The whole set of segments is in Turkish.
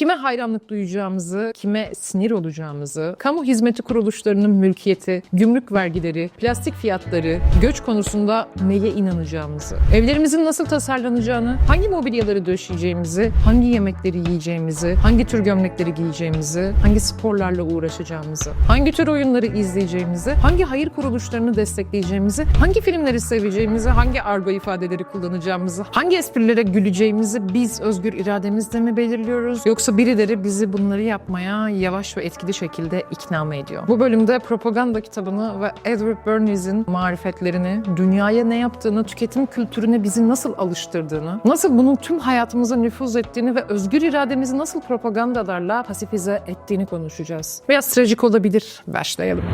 kime hayranlık duyacağımızı, kime sinir olacağımızı, kamu hizmeti kuruluşlarının mülkiyeti, gümrük vergileri, plastik fiyatları, göç konusunda neye inanacağımızı, evlerimizin nasıl tasarlanacağını, hangi mobilyaları döşeyeceğimizi, hangi yemekleri yiyeceğimizi, hangi tür gömlekleri giyeceğimizi, hangi sporlarla uğraşacağımızı, hangi tür oyunları izleyeceğimizi, hangi hayır kuruluşlarını destekleyeceğimizi, hangi filmleri seveceğimizi, hangi argo ifadeleri kullanacağımızı, hangi esprilere güleceğimizi biz özgür irademizle mi belirliyoruz? Yoksa birileri bizi bunları yapmaya yavaş ve etkili şekilde ikna mı ediyor? Bu bölümde propaganda kitabını ve Edward Bernays'in marifetlerini, dünyaya ne yaptığını, tüketim kültürüne bizi nasıl alıştırdığını, nasıl bunun tüm hayatımıza nüfuz ettiğini ve özgür irademizi nasıl propagandalarla pasifize ettiğini konuşacağız. Biraz trajik olabilir. Başlayalım.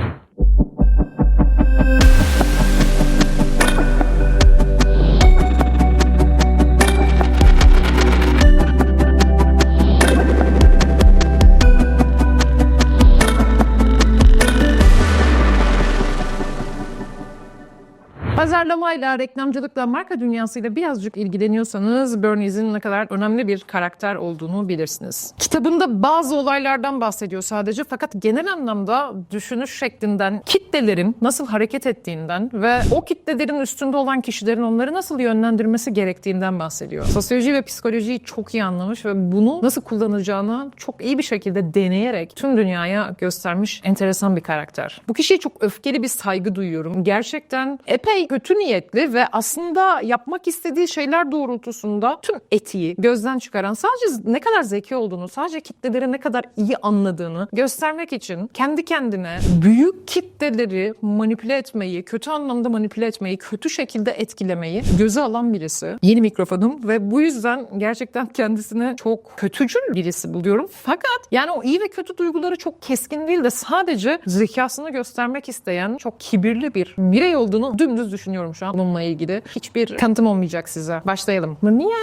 Pazarlamayla, reklamcılıkla, marka dünyasıyla birazcık ilgileniyorsanız Bernays'in ne kadar önemli bir karakter olduğunu bilirsiniz. Kitabında bazı olaylardan bahsediyor sadece fakat genel anlamda düşünüş şeklinden, kitlelerin nasıl hareket ettiğinden ve o kitlelerin üstünde olan kişilerin onları nasıl yönlendirmesi gerektiğinden bahsediyor. Sosyoloji ve psikolojiyi çok iyi anlamış ve bunu nasıl kullanacağını çok iyi bir şekilde deneyerek tüm dünyaya göstermiş enteresan bir karakter. Bu kişiye çok öfkeli bir saygı duyuyorum. Gerçekten epey kötü niyetli ve aslında yapmak istediği şeyler doğrultusunda tüm etiği gözden çıkaran sadece ne kadar zeki olduğunu, sadece kitleleri ne kadar iyi anladığını göstermek için kendi kendine büyük kitleleri manipüle etmeyi, kötü anlamda manipüle etmeyi, kötü şekilde etkilemeyi göze alan birisi. Yeni mikrofonum ve bu yüzden gerçekten kendisine çok kötücül birisi buluyorum. Fakat yani o iyi ve kötü duyguları çok keskin değil de sadece zekasını göstermek isteyen çok kibirli bir birey olduğunu dümdüz düşünüyorum şu an bununla ilgili. Hiçbir kanıtım olmayacak size. Başlayalım. Niye?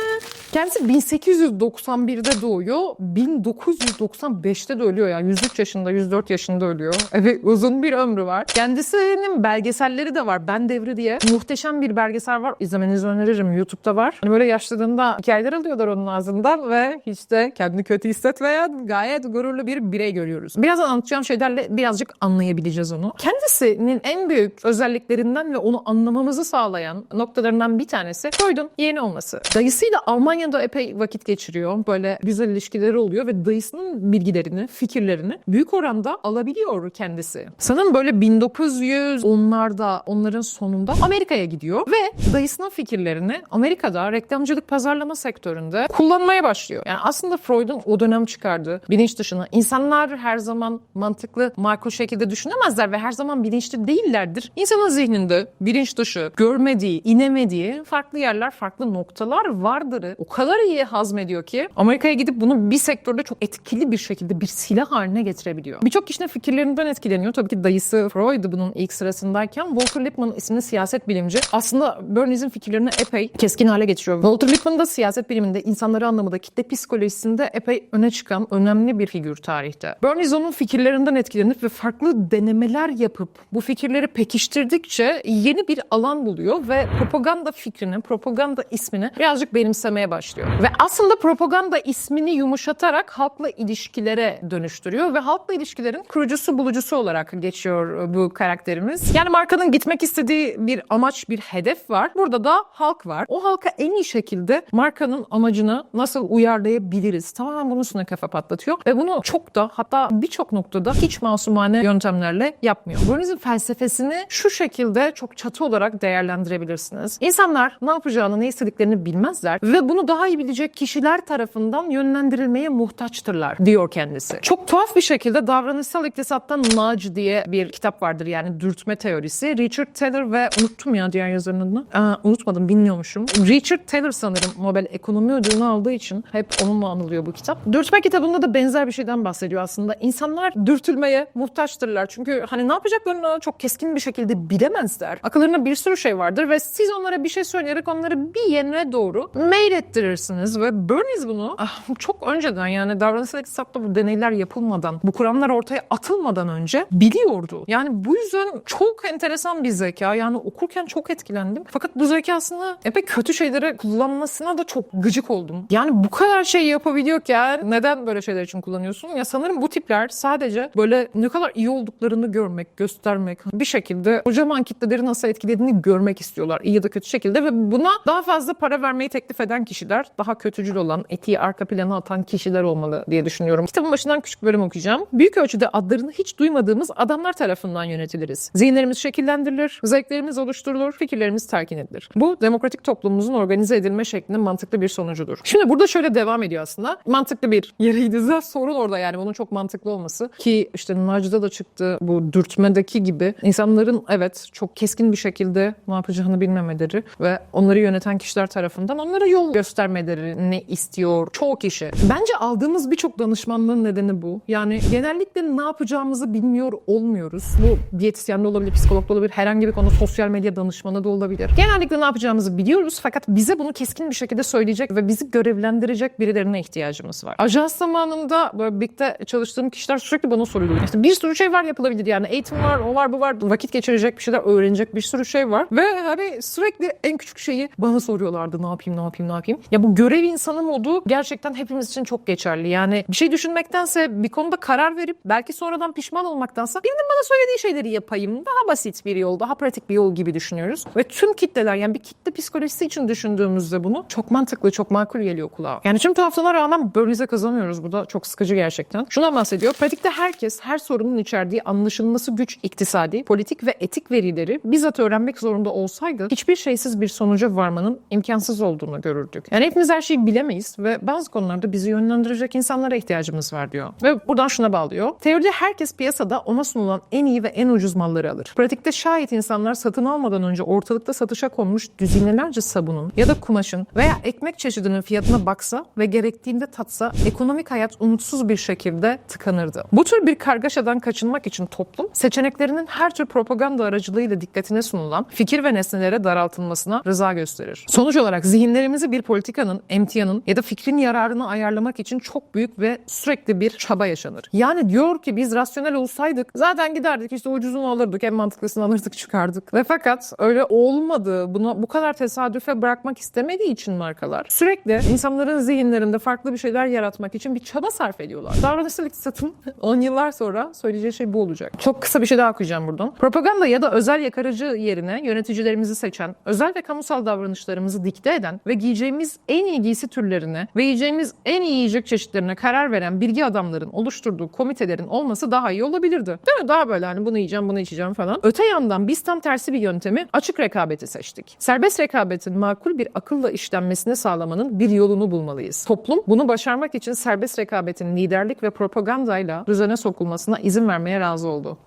Kendisi 1891'de doğuyor. 1995'te de ölüyor ya. 103 yaşında, 104 yaşında ölüyor. Evet uzun bir ömrü var. Kendisinin belgeselleri de var. Ben Devri diye. Muhteşem bir belgesel var. İzlemenizi öneririm. YouTube'da var. Hani böyle yaşladığında hikayeler alıyorlar onun ağzından ve hiç de kendini kötü hissetmeyen gayet gururlu bir birey görüyoruz. Birazdan anlatacağım şeylerle birazcık anlayabileceğiz onu. Kendisinin en büyük özelliklerinden ve onu anlamamızı sağlayan noktalarından bir tanesi Freud'un yeğeni olması. Dayısıyla Almanya'da epey vakit geçiriyor. Böyle güzel ilişkileri oluyor ve dayısının bilgilerini, fikirlerini büyük oranda alabiliyor kendisi. Sanırım böyle 1910'larda onların sonunda Amerika'ya gidiyor ve dayısının fikirlerini Amerika'da reklamcılık pazarlama sektöründe kullanmaya başlıyor. Yani aslında Freud'un o dönem çıkardığı bilinç dışına insanlar her zaman mantıklı, makul şekilde düşünemezler ve her zaman bilinçli değillerdir. İnsanın zihninde bilinç dışı, görmediği, inemediği farklı yerler, farklı noktalar vardır. O kadar iyi hazmediyor ki Amerika'ya gidip bunu bir sektörde çok etkili bir şekilde bir silah haline getirebiliyor. Birçok kişinin fikirlerinden etkileniyor. Tabii ki dayısı Freud bunun ilk sırasındayken Walter Lippmann isimli siyaset bilimci aslında Bernays'in fikirlerini epey keskin hale getiriyor. Walter Lippmann da siyaset biliminde insanları anlamında kitle psikolojisinde epey öne çıkan önemli bir figür tarihte. Bernays onun fikirlerinden etkilenip ve farklı denemeler yapıp bu fikirleri pekiştirdikçe yeni bir alan buluyor ve propaganda fikrini, propaganda ismini birazcık benimsemeye başlıyor. Ve aslında propaganda ismini yumuşatarak halkla ilişkilere dönüştürüyor ve halkla ilişkilerin kurucusu bulucusu olarak geçiyor bu karakterimiz. Yani markanın gitmek istediği bir amaç, bir hedef var. Burada da halk var. O halka en iyi şekilde markanın amacını nasıl uyarlayabiliriz? Tamamen bunun üstüne kafa patlatıyor ve bunu çok da hatta birçok noktada hiç masumane yöntemlerle yapmıyor. Bernays'in felsefesini şu şekilde çok çatı olarak değerlendirebilirsiniz. İnsanlar ne yapacağını, ne istediklerini bilmezler ve bunu daha iyi bilecek kişiler tarafından yönlendirilmeye muhtaçtırlar diyor kendisi. Çok tuhaf bir şekilde davranışsal iktisattan Nudge diye bir kitap vardır yani dürtme teorisi. Richard Taylor ve unuttum ya diğer yazarın adını. Aa, unutmadım bilmiyormuşum. Richard Taylor sanırım Nobel Ekonomi Ödülünü aldığı için hep onunla anılıyor bu kitap. Dürtme kitabında da benzer bir şeyden bahsediyor aslında. İnsanlar dürtülmeye muhtaçtırlar. Çünkü hani ne yapacaklarını çok keskin bir şekilde bilemezler. Akıllarında bir sürü şey vardır ve siz onlara bir şey söyleyerek onları bir yerine doğru meylettirir ettirirsiniz ve Bernays bunu ah, çok önceden yani davranışsal iktisatta bu deneyler yapılmadan, bu kuramlar ortaya atılmadan önce biliyordu. Yani bu yüzden çok enteresan bir zeka. Yani okurken çok etkilendim. Fakat bu zekasını epey kötü şeylere kullanmasına da çok gıcık oldum. Yani bu kadar şey yapabiliyorken neden böyle şeyler için kullanıyorsun? Ya sanırım bu tipler sadece böyle ne kadar iyi olduklarını görmek, göstermek, bir şekilde kocaman kitleleri nasıl etkilediğini görmek istiyorlar. iyi ya da kötü şekilde ve buna daha fazla para vermeyi teklif eden kişiler, daha kötücül olan, etiği arka plana atan kişiler olmalı diye düşünüyorum. Kitabın başından küçük bölüm okuyacağım. Büyük ölçüde adlarını hiç duymadığımız adamlar tarafından yönetiliriz. Zihinlerimiz şekillendirilir, zevklerimiz oluşturulur, fikirlerimiz terkin edilir. Bu demokratik toplumumuzun organize edilme şeklinin mantıklı bir sonucudur. Şimdi burada şöyle devam ediyor aslında. Mantıklı bir yeriydi. Zaten sorun orada yani bunun çok mantıklı olması. Ki işte Nacda da çıktı bu dürtmedeki gibi insanların evet çok keskin bir şekilde ne yapacağını bilmemeleri ve onları yöneten kişiler tarafından onlara yol göstermeleri ne istiyor çoğu kişi. Bence aldığımız birçok danışmanlığın nedeni bu. Yani genellikle ne yapacağımızı bilmiyor olmuyoruz. Bu diyetisyen de olabilir, psikolog da olabilir, herhangi bir konu sosyal medya danışmanı da olabilir. Genellikle ne yapacağımızı biliyoruz fakat bize bunu keskin bir şekilde söyleyecek ve bizi görevlendirecek birilerine ihtiyacımız var. Ajans zamanında böyle birlikte çalıştığım kişiler sürekli bana soruyordu. İşte bir sürü şey var yapılabilir yani eğitim var, o var, bu var. Vakit geçirecek bir şeyler öğrenecek bir sürü şey var. Ve hani sürekli en küçük şeyi bana soruyorlardı. Ne yapayım, ne yapayım, ne yapayım. Ya bu görev insanı modu gerçekten hepimiz için çok geçerli. Yani bir şey düşünmektense bir konuda karar verip belki sonradan pişman olmaktansa birinin bana söylediği şeyleri yapayım. Daha basit bir yol, daha pratik bir yol gibi düşünüyoruz. Ve tüm kitleler yani bir kitle psikolojisi için düşündüğümüzde bunu çok mantıklı, çok makul geliyor kulağa. Yani tüm tuhaflığına rağmen Bernice'e kazanıyoruz. Bu da çok sıkıcı gerçekten. Şuna bahsediyor. Pratikte herkes her sorunun içerdiği anlaşılması güç iktisadi, politik ve etik verileri bizzat öğrenmek zorunda olsaydı hiçbir şeysiz bir sonuca varmanın imkansız olduğunu görürdük. Yani hepimiz her şeyi bilemeyiz ve bazı konularda bizi yönlendirecek insanlara ihtiyacımız var diyor. Ve buradan şuna bağlıyor. Teoride herkes piyasada ona sunulan en iyi ve en ucuz malları alır. Pratikte şayet insanlar satın almadan önce ortalıkta satışa konmuş düzinelerce sabunun ya da kumaşın veya ekmek çeşidinin fiyatına baksa ve gerektiğinde tatsa ekonomik hayat umutsuz bir şekilde tıkanırdı. Bu tür bir kargaşadan kaçınmak için toplum seçeneklerinin her tür propaganda aracılığıyla dikkatine sunulan fikir ve nesnelere daraltılmasına rıza gösterir. Sonuç olarak zihinlerimizi bir politikanın, emtianın ya da fikrin yararını ayarlamak için çok büyük ve sürekli bir çaba yaşanır. Yani diyor ki biz rasyonel olsaydık zaten giderdik işte ucuzunu alırdık en mantıklısını alırdık çıkardık. Ve fakat öyle olmadı. Buna bu kadar tesadüfe bırakmak istemediği için markalar sürekli insanların zihinlerinde farklı bir şeyler yaratmak için bir çaba sarf ediyorlar. Davranışsal iktisatın 10 yıllar sonra söyleyeceği şey bu olacak. Çok kısa bir şey daha okuyacağım buradan. Propaganda ya da özel yakarıcı yerine yöneticilerimizi seçen, özel ve kamusal davranışlarımızı dikte eden ve giyeceğimiz en iyi giysi türlerine ve yiyeceğimiz en iyi yiyecek çeşitlerine karar veren bilgi adamların oluşturduğu komitelerin olması daha iyi olabilirdi. Değil mi? Daha böyle hani bunu yiyeceğim, bunu içeceğim falan. Öte yandan biz tam tersi bir yöntemi açık rekabeti seçtik. Serbest rekabetin makul bir akılla işlenmesini sağlamanın bir yolunu bulmalıyız. Toplum bunu başarmak için serbest rekabetin liderlik ve propagandayla düzene sokulmasına izin vermeye razı oldu.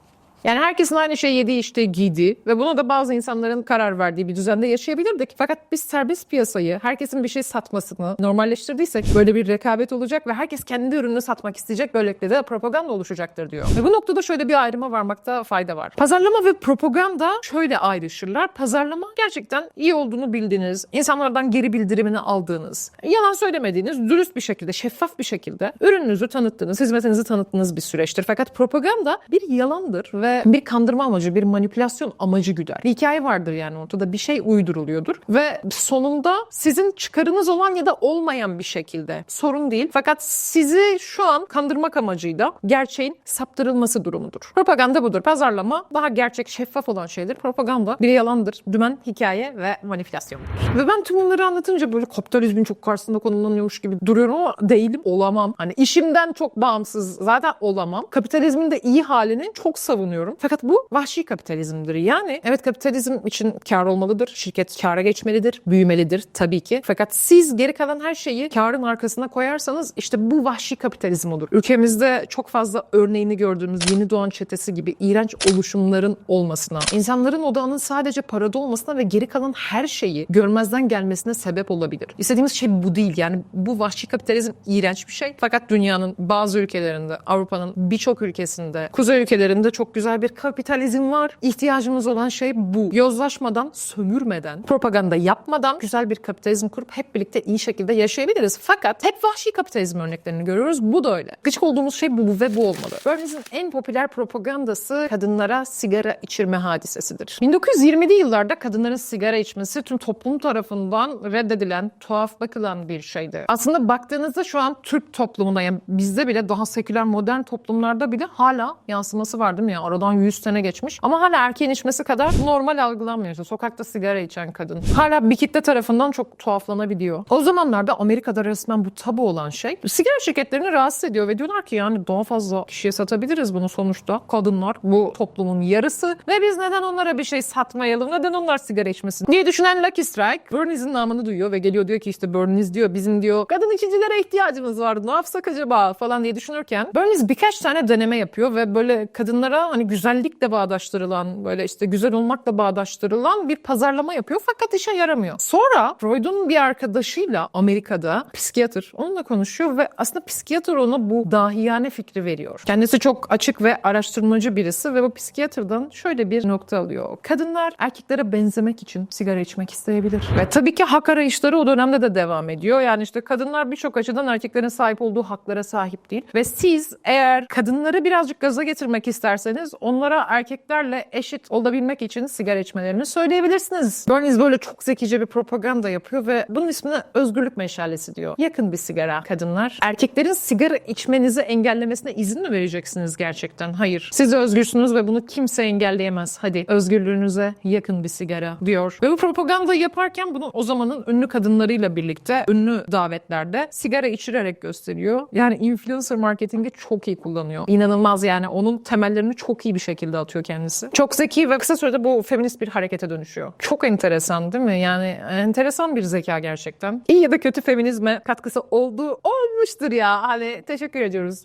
Yani herkesin aynı şeyi yediği işte giydiği ve buna da bazı insanların karar verdiği bir düzende yaşayabilirdik. Fakat biz serbest piyasayı, herkesin bir şey satmasını normalleştirdiysek böyle bir rekabet olacak ve herkes kendi ürününü satmak isteyecek. Böylelikle de propaganda oluşacaktır diyor. Ve bu noktada şöyle bir ayrıma varmakta fayda var. Pazarlama ve propaganda şöyle ayrışırlar. Pazarlama gerçekten iyi olduğunu bildiğiniz, insanlardan geri bildirimini aldığınız, yalan söylemediğiniz, dürüst bir şekilde, şeffaf bir şekilde ürününüzü tanıttığınız, hizmetinizi tanıttığınız bir süreçtir. Fakat propaganda bir yalandır ve bir kandırma amacı, bir manipülasyon amacı güder. Bir hikaye vardır yani ortada bir şey uyduruluyordur ve sonunda sizin çıkarınız olan ya da olmayan bir şekilde sorun değil. Fakat sizi şu an kandırmak amacıyla gerçeğin saptırılması durumudur. Propaganda budur. Pazarlama daha gerçek, şeffaf olan şeydir. Propaganda bir yalandır, dümen, hikaye ve manipülasyondur. Ve ben tüm bunları anlatınca böyle kapitalizmin çok karşısında konumlanıyormuş gibi duruyorum ama değilim, olamam. Hani işimden çok bağımsız zaten olamam. Kapitalizmin de iyi halini çok savunuyorum. Fakat bu vahşi kapitalizmdir. Yani evet kapitalizm için kar olmalıdır. Şirket kâra geçmelidir, büyümelidir tabii ki. Fakat siz geri kalan her şeyi karın arkasına koyarsanız işte bu vahşi kapitalizm olur. Ülkemizde çok fazla örneğini gördüğümüz yeni doğan çetesi gibi iğrenç oluşumların olmasına, insanların odağının sadece parada olmasına ve geri kalan her şeyi görmezden gelmesine sebep olabilir. İstediğimiz şey bu değil. Yani bu vahşi kapitalizm iğrenç bir şey. Fakat dünyanın bazı ülkelerinde, Avrupa'nın birçok ülkesinde, kuzey ülkelerinde çok güzel güzel bir kapitalizm var. İhtiyacımız olan şey bu. Yozlaşmadan, sömürmeden, propaganda yapmadan güzel bir kapitalizm kurup hep birlikte iyi şekilde yaşayabiliriz. Fakat hep vahşi kapitalizm örneklerini görüyoruz. Bu da öyle. Gıcık olduğumuz şey bu, ve bu olmalı. Bernie's'in en popüler propagandası kadınlara sigara içirme hadisesidir. 1920'li yıllarda kadınların sigara içmesi tüm toplum tarafından reddedilen, tuhaf bakılan bir şeydi. Aslında baktığınızda şu an Türk toplumunda yani bizde bile daha seküler modern toplumlarda bile hala yansıması var değil mi? Yani aradan 100 sene geçmiş ama hala erkeğin içmesi kadar normal algılanmıyor. Sokakta sigara içen kadın. Hala bir kitle tarafından çok tuhaflanabiliyor. O zamanlarda Amerika'da resmen bu tabu olan şey sigara şirketlerini rahatsız ediyor ve diyorlar ki yani daha fazla kişiye satabiliriz bunu sonuçta. Kadınlar bu toplumun yarısı ve biz neden onlara bir şey satmayalım? Neden onlar sigara içmesin? diye düşünen Lucky Strike Bernie's'in namını duyuyor ve geliyor diyor ki işte Bernie's diyor bizim diyor kadın içicilere ihtiyacımız var ne yapsak acaba falan diye düşünürken Bernie's birkaç tane deneme yapıyor ve böyle kadınlara hani güzellikle bağdaştırılan böyle işte güzel olmakla bağdaştırılan bir pazarlama yapıyor fakat işe yaramıyor. Sonra Freud'un bir arkadaşıyla Amerika'da psikiyatr onunla konuşuyor ve aslında psikiyatr ona bu dahiyane fikri veriyor. Kendisi çok açık ve araştırmacı birisi ve bu psikiyatrdan şöyle bir nokta alıyor. Kadınlar erkeklere benzemek için sigara içmek isteyebilir. Ve tabii ki hak arayışları o dönemde de devam ediyor. Yani işte kadınlar birçok açıdan erkeklerin sahip olduğu haklara sahip değil. Ve siz eğer kadınları birazcık gaza getirmek isterseniz onlara erkeklerle eşit olabilmek için sigara içmelerini söyleyebilirsiniz. Bernice böyle çok zekice bir propaganda yapıyor ve bunun ismine özgürlük meşalesi diyor. Yakın bir sigara kadınlar. Erkeklerin sigara içmenizi engellemesine izin mi vereceksiniz gerçekten? Hayır. Siz özgürsünüz ve bunu kimse engelleyemez. Hadi özgürlüğünüze yakın bir sigara diyor. Ve bu propagandayı yaparken bunu o zamanın ünlü kadınlarıyla birlikte ünlü davetlerde sigara içirerek gösteriyor. Yani influencer marketingi çok iyi kullanıyor. İnanılmaz yani onun temellerini çok bir şekilde atıyor kendisi. Çok zeki ve kısa sürede bu feminist bir harekete dönüşüyor. Çok enteresan değil mi? Yani enteresan bir zeka gerçekten. İyi ya da kötü feminizme katkısı olduğu olmuştur ya. Hani teşekkür ediyoruz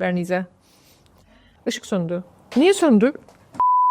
Bernice. Işık söndü. Niye söndü?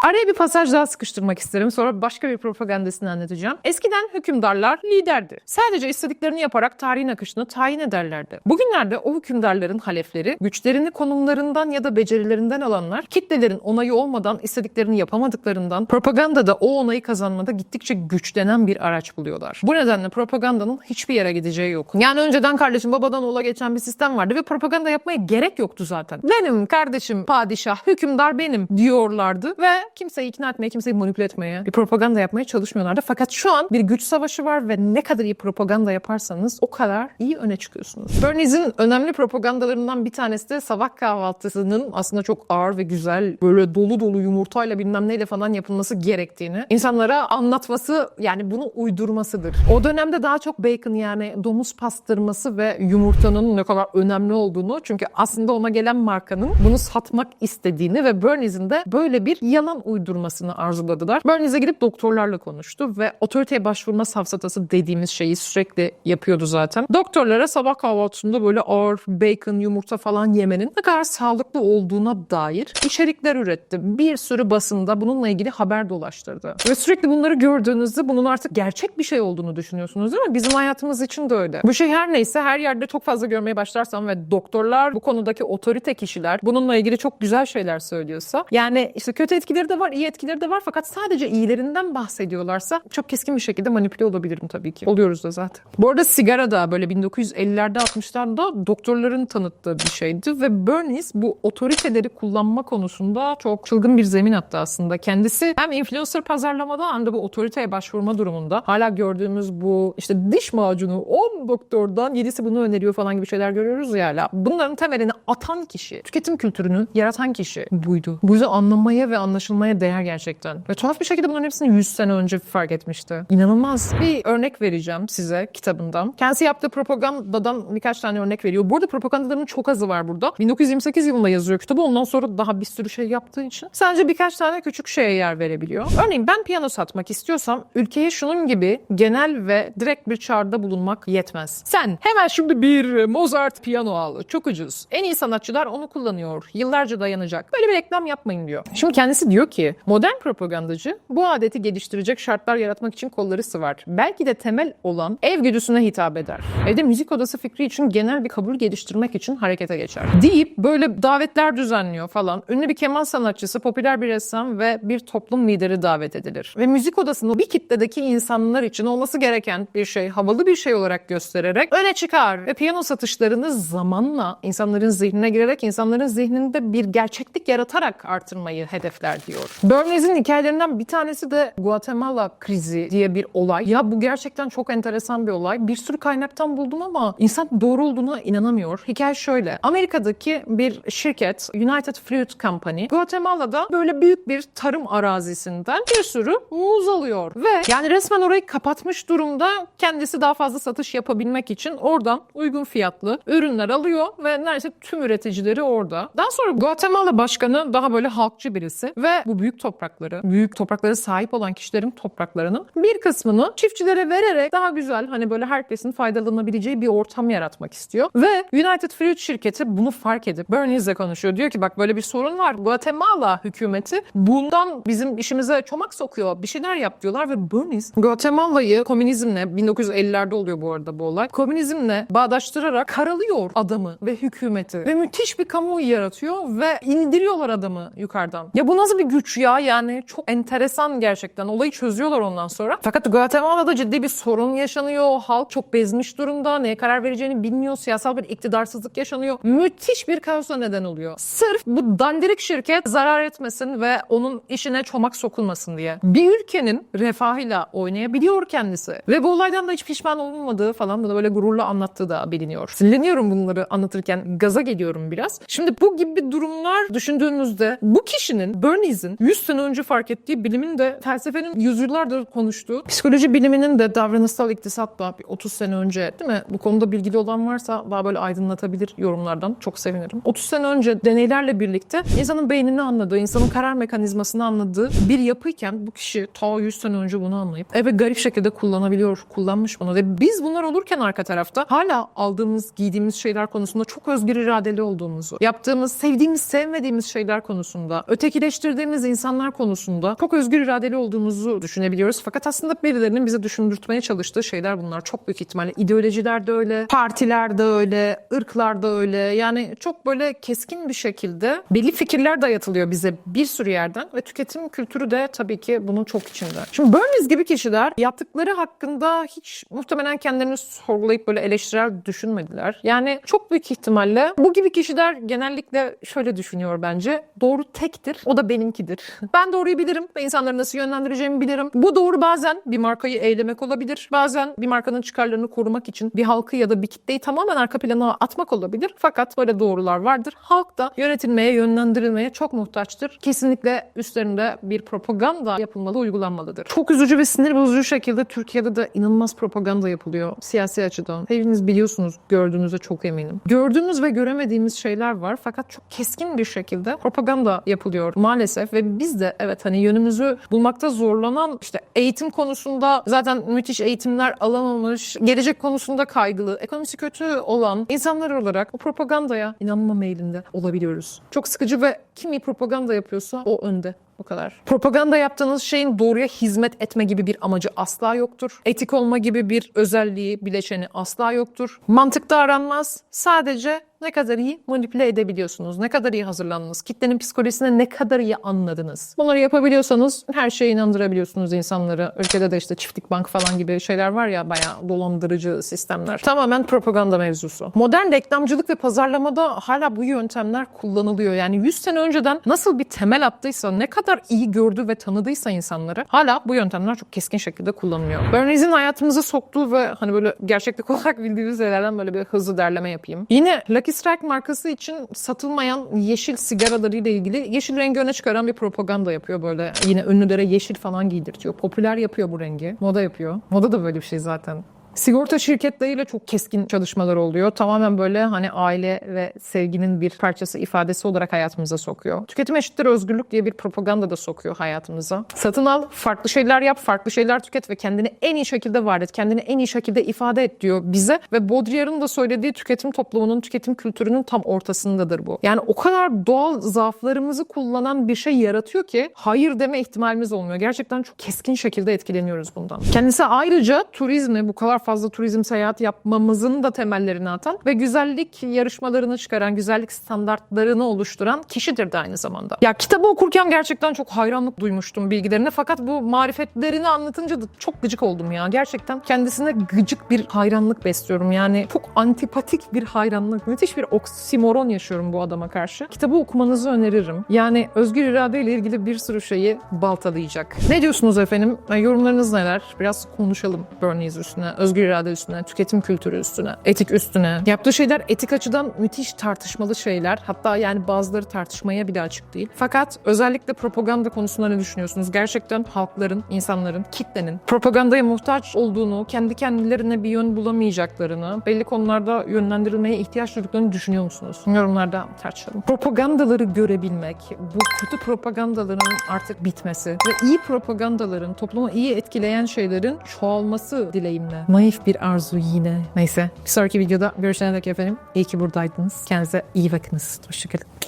Araya bir pasaj daha sıkıştırmak isterim. Sonra başka bir propagandasını anlatacağım. Eskiden hükümdarlar liderdi. Sadece istediklerini yaparak tarihin akışını tayin ederlerdi. Bugünlerde o hükümdarların halefleri güçlerini konumlarından ya da becerilerinden alanlar kitlelerin onayı olmadan istediklerini yapamadıklarından propagandada o onayı kazanmada gittikçe güçlenen bir araç buluyorlar. Bu nedenle propagandanın hiçbir yere gideceği yok. Yani önceden kardeşim babadan oğula geçen bir sistem vardı ve propaganda yapmaya gerek yoktu zaten. Benim kardeşim padişah, hükümdar benim diyorlardı ve kimseyi ikna etmeye, kimseyi manipüle etmeye, bir propaganda yapmaya çalışmıyorlardı. Fakat şu an bir güç savaşı var ve ne kadar iyi propaganda yaparsanız o kadar iyi öne çıkıyorsunuz. Bernie's'in önemli propagandalarından bir tanesi de sabah kahvaltısının aslında çok ağır ve güzel böyle dolu dolu yumurtayla bilmem neyle falan yapılması gerektiğini insanlara anlatması yani bunu uydurmasıdır. O dönemde daha çok bacon yani domuz pastırması ve yumurtanın ne kadar önemli olduğunu çünkü aslında ona gelen markanın bunu satmak istediğini ve Bernie's'in de böyle bir yalan uydurmasını arzuladılar. Bernie's'e gidip doktorlarla konuştu ve otoriteye başvurma safsatası dediğimiz şeyi sürekli yapıyordu zaten. Doktorlara sabah kahvaltısında böyle ağır bacon, yumurta falan yemenin ne kadar sağlıklı olduğuna dair içerikler üretti. Bir sürü basında bununla ilgili haber dolaştırdı. Ve sürekli bunları gördüğünüzde bunun artık gerçek bir şey olduğunu düşünüyorsunuz değil mi? Bizim hayatımız için de öyle. Bu şey her neyse her yerde çok fazla görmeye başlarsam ve doktorlar bu konudaki otorite kişiler bununla ilgili çok güzel şeyler söylüyorsa yani işte kötü etkileri de var, iyi etkileri de var fakat sadece iyilerinden bahsediyorlarsa çok keskin bir şekilde manipüle olabilirim tabii ki. Oluyoruz da zaten. Bu arada sigara da böyle 1950'lerde 60'larda doktorların tanıttığı bir şeydi ve Bernice bu otoriteleri kullanma konusunda çok çılgın bir zemin attı aslında. Kendisi hem influencer pazarlamada hem de bu otoriteye başvurma durumunda hala gördüğümüz bu işte diş macunu 10 doktordan 7'si bunu öneriyor falan gibi şeyler görüyoruz ya hala. Bunların temelini atan kişi, tüketim kültürünü yaratan kişi buydu. Bu yüzden anlamaya ve anlaşılmaya değer gerçekten. Ve tuhaf bir şekilde bunların hepsini 100 sene önce fark etmişti. İnanılmaz. Bir örnek vereceğim size kitabından. Kendisi yaptığı propagandadan birkaç tane örnek veriyor. Bu arada propagandaların çok azı var burada. 1928 yılında yazıyor kitabı. Ondan sonra daha bir sürü şey yaptığı için sadece birkaç tane küçük şeye yer verebiliyor. Örneğin ben piyano satmak istiyorsam ülkeye şunun gibi genel ve direkt bir çağrıda bulunmak yetmez. Sen hemen şimdi bir Mozart piyano al. Çok ucuz. En iyi sanatçılar onu kullanıyor. Yıllarca dayanacak. Böyle bir reklam yapmayın diyor. Şimdi kendisi diyor ki modern propagandacı bu adeti geliştirecek şartlar yaratmak için kolları sıvar. Belki de temel olan ev güdüsüne hitap eder. Evde müzik odası fikri için genel bir kabul geliştirmek için harekete geçer. Deyip böyle davetler düzenliyor falan. Ünlü bir keman sanatçısı, popüler bir ressam ve bir toplum lideri davet edilir. Ve müzik odasını bir kitledeki insanlar için olması gereken bir şey, havalı bir şey olarak göstererek öne çıkar. Ve piyano satışlarını zamanla insanların zihnine girerek insanların zihninde bir gerçeklik yaratarak artırmayı hedefler diyor. Bernays'in hikayelerinden bir tanesi de Guatemala krizi diye bir olay. Ya bu gerçekten çok enteresan bir olay. Bir sürü kaynaktan buldum ama insan doğru olduğuna inanamıyor. Hikaye şöyle. Amerika'daki bir şirket United Fruit Company Guatemala'da böyle büyük bir tarım arazisinden bir sürü muz alıyor ve yani resmen orayı kapatmış durumda kendisi daha fazla satış yapabilmek için oradan uygun fiyatlı ürünler alıyor ve neredeyse tüm üreticileri orada. Daha sonra Guatemala başkanı daha böyle halkçı birisi ve bu büyük toprakları, büyük topraklara sahip olan kişilerin topraklarının bir kısmını çiftçilere vererek daha güzel hani böyle herkesin faydalanabileceği bir ortam yaratmak istiyor. Ve United Fruit şirketi bunu fark edip Bernice'le konuşuyor. Diyor ki bak böyle bir sorun var. Guatemala hükümeti bundan bizim işimize çomak sokuyor. Bir şeyler yap diyorlar ve Bernice Guatemala'yı komünizmle 1950'lerde oluyor bu arada bu olay. Komünizmle bağdaştırarak karalıyor adamı ve hükümeti. Ve müthiş bir kamuoyu yaratıyor ve indiriyorlar adamı yukarıdan. Ya bu nasıl bir güç ya? Yani çok enteresan gerçekten. Olayı çözüyorlar ondan sonra. Fakat Guatemala'da ciddi bir sorun yaşanıyor. Halk çok bezmiş durumda. Neye karar vereceğini bilmiyor. Siyasal bir iktidarsızlık yaşanıyor. Müthiş bir kaosa neden oluyor. Sırf bu dandirik şirket zarar etmesin ve onun işine çomak sokulmasın diye. Bir ülkenin refahıyla oynayabiliyor kendisi. Ve bu olaydan da hiç pişman olmadığı falan da böyle gururla anlattığı da biliniyor. Sinirleniyorum bunları anlatırken. Gaza geliyorum biraz. Şimdi bu gibi durumlar düşündüğümüzde bu kişinin Bernays'in 100 sene önce fark ettiği bilimin de felsefenin yüzyıllardır konuştuğu psikoloji biliminin de davranışsal iktisatla bir 30 sene önce değil mi? Bu konuda bilgili olan varsa daha böyle aydınlatabilir yorumlardan. Çok sevinirim. 30 sene önce deneylerle birlikte insanın beynini anladığı, insanın karar mekanizmasını anladığı bir yapıyken bu kişi ta 100 sene önce bunu anlayıp evet garip şekilde kullanabiliyor, kullanmış bunu ve biz bunlar olurken arka tarafta hala aldığımız, giydiğimiz şeyler konusunda çok özgür iradeli olduğumuzu, yaptığımız, sevdiğimiz, sevmediğimiz şeyler konusunda, ötekileştirdiğimiz insanlar konusunda çok özgür iradeli olduğumuzu düşünebiliyoruz. Fakat aslında birilerinin bize düşündürtmeye çalıştığı şeyler bunlar. Çok büyük ihtimalle ideolojiler de öyle, partiler de öyle, ırklar da öyle. Yani çok böyle keskin bir şekilde belli fikirler dayatılıyor bize bir sürü yerden ve tüketim kültürü de tabii ki bunun çok içinde. Şimdi Burns gibi kişiler yaptıkları hakkında hiç muhtemelen kendilerini sorgulayıp böyle eleştirel düşünmediler. Yani çok büyük ihtimalle bu gibi kişiler genellikle şöyle düşünüyor bence. Doğru tektir, o da benimkidir. Ben doğruyu bilirim ve insanları nasıl yönlendireceğimi bilirim. Bu doğru bazen bir markayı eylemek olabilir. Bazen bir markanın çıkarlarını korumak için bir halkı ya da bir kitleyi tamamen arka plana atmak olabilir. Fakat böyle doğrular vardır. Halk da yönetilmeye, yönlendirilmeye çok muhtaçtır. Kesinlikle üstlerinde bir propaganda yapılmalı, uygulanmalıdır. Çok üzücü ve sinir bozucu şekilde Türkiye'de de inanılmaz propaganda yapılıyor siyasi açıdan. Hepiniz biliyorsunuz, gördüğünüze çok eminim. Gördüğümüz ve göremediğimiz şeyler var fakat çok keskin bir şekilde propaganda yapılıyor maalesef ve biz de evet hani yönümüzü bulmakta zorlanan işte eğitim konusunda zaten müthiş eğitimler alamamış, gelecek konusunda kaygılı, ekonomisi kötü olan insanlar olarak o propagandaya inanma meylinde olabiliyoruz. Çok sıkıcı ve kim iyi propaganda yapıyorsa o önde. Bu kadar. Propaganda yaptığınız şeyin doğruya hizmet etme gibi bir amacı asla yoktur. Etik olma gibi bir özelliği, bileşeni asla yoktur. Mantıkta aranmaz. Sadece ne kadar iyi manipüle edebiliyorsunuz, ne kadar iyi hazırlandınız, kitlenin psikolojisine ne kadar iyi anladınız. Bunları yapabiliyorsanız her şeye inandırabiliyorsunuz insanları. Ülkede de işte çiftlik bank falan gibi şeyler var ya bayağı dolandırıcı sistemler. Tamamen propaganda mevzusu. Modern reklamcılık ve pazarlamada hala bu yöntemler kullanılıyor. Yani 100 sene önceden nasıl bir temel attıysa, ne kadar iyi gördü ve tanıdıysa insanları hala bu yöntemler çok keskin şekilde kullanılıyor. Bernays'in hayatımıza soktuğu ve hani böyle gerçeklik olarak bildiğimiz şeylerden böyle bir hızlı derleme yapayım. Yine Lucky Strike markası için satılmayan yeşil sigaralarıyla ilgili yeşil rengi öne çıkaran bir propaganda yapıyor böyle. Yine ünlülere yeşil falan giydirtiyor. Popüler yapıyor bu rengi. Moda yapıyor. Moda da böyle bir şey zaten. Sigorta şirketleriyle çok keskin çalışmalar oluyor. Tamamen böyle hani aile ve sevginin bir parçası ifadesi olarak hayatımıza sokuyor. Tüketim eşittir özgürlük diye bir propaganda da sokuyor hayatımıza. Satın al, farklı şeyler yap, farklı şeyler tüket ve kendini en iyi şekilde var et, kendini en iyi şekilde ifade et diyor bize. Ve Baudrillard'ın da söylediği tüketim toplumunun, tüketim kültürünün tam ortasındadır bu. Yani o kadar doğal zaaflarımızı kullanan bir şey yaratıyor ki hayır deme ihtimalimiz olmuyor. Gerçekten çok keskin şekilde etkileniyoruz bundan. Kendisi ayrıca turizmi, bu kadar fazla turizm seyahat yapmamızın da temellerini atan ve güzellik yarışmalarını çıkaran, güzellik standartlarını oluşturan kişidir de aynı zamanda. Ya kitabı okurken gerçekten çok hayranlık duymuştum bilgilerine fakat bu marifetlerini anlatınca da çok gıcık oldum ya. Gerçekten kendisine gıcık bir hayranlık besliyorum. Yani çok antipatik bir hayranlık. Müthiş bir oksimoron yaşıyorum bu adama karşı. Kitabı okumanızı öneririm. Yani özgür irade ile ilgili bir sürü şeyi baltalayacak. Ne diyorsunuz efendim? Yorumlarınız neler? Biraz konuşalım Bernays üstüne, özgür irade üstüne, tüketim kültürü üstüne, etik üstüne. Yaptığı şeyler etik açıdan müthiş tartışmalı şeyler. Hatta yani bazıları tartışmaya bile açık değil. Fakat özellikle propaganda konusunda ne düşünüyorsunuz? Gerçekten halkların, insanların, kitlenin propagandaya muhtaç olduğunu, kendi kendilerine bir yön bulamayacaklarını, belli konularda yönlendirilmeye ihtiyaç duyduklarını düşünüyor musunuz? Yorumlarda tartışalım. Propagandaları görebilmek, bu kötü propagandaların artık bitmesi ve iyi propagandaların, toplumu iyi etkileyen şeylerin çoğalması dileğimle. Naif bir arzu yine. Neyse bir sonraki videoda görüşene dek efendim. İyi ki buradaydınız. Kendinize iyi bakınız. Hoşçakalın.